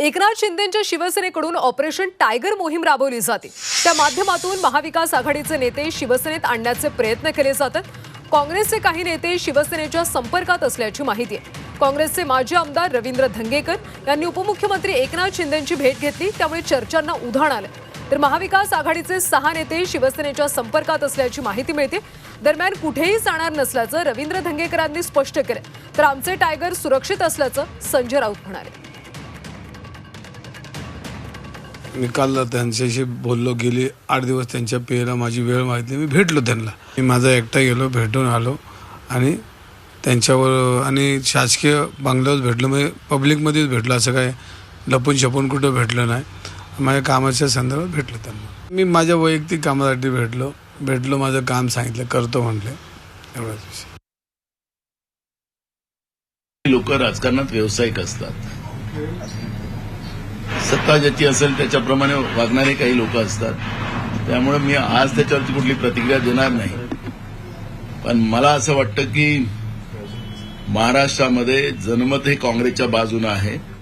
एकनाथ शिंदेच्या शिवसेनेकडून operation tiger मोहीम राबवली जाते. त्या माध्यमातून महाविकास आघाडीचे नेते शिवसेनेत आणण्याचे प्रयत्न केले जातात. काँग्रेसचे काही नेते शिवसेनेच्या संपर्कात असल्याची माहिती आहे. काँग्रेसचे माजी आमदार रवींद्र धंगेकर यांनी उपमुख्यमंत्री एकनाथ शिंदेची भेट घेतली त्यामुळे चर्चांना उधाण आलं तर महाविकास आघाडीचे सहा नेते शिवसेनेच्या संपर्कात असल्याची माहिती मिळते. दरम्यान कुठेही जाणार नसल्याचं रवींद्र धंगेकरांनी स्पष्ट केलं तर आमचे टायगर सुरक्षित असल्याचं संजय राऊत म्हणाले. मी काल त्यांच्याशी बोललो गेली आठ दिवस त्यांच्या पेयला माझी वेळ माहिती मी भेटलो त्यांना. मी माझा एकटा गेलो भेटून आलो आणि त्यांच्यावर आणि शासकीय बंगल्यावर भेटलो म्हणजे पब्लिकमध्येच भेटलो. असं काय लपून छपून कुठं भेटलं नाही. माझ्या कामाच्या संदर्भात भेटलो त्यांना. मी माझ्या वैयक्तिक कामासाठी भेटलो. भेटलो माझं काम सांगितलं करतो म्हटलं. एवढाच विषय. लोक राजकारणात व्यावसायिक असतात. सत्ता ज्याची असेल त्याच्याप्रमाणे वागणारे काही लोक असतात. त्यामुळे मी आज त्याच्यावरची कुठली प्रतिक्रिया देणार नाही. पण मला असं वाटतं की महाराष्ट्रामध्ये जनमत हे काँग्रेसच्या बाजूनं आहे.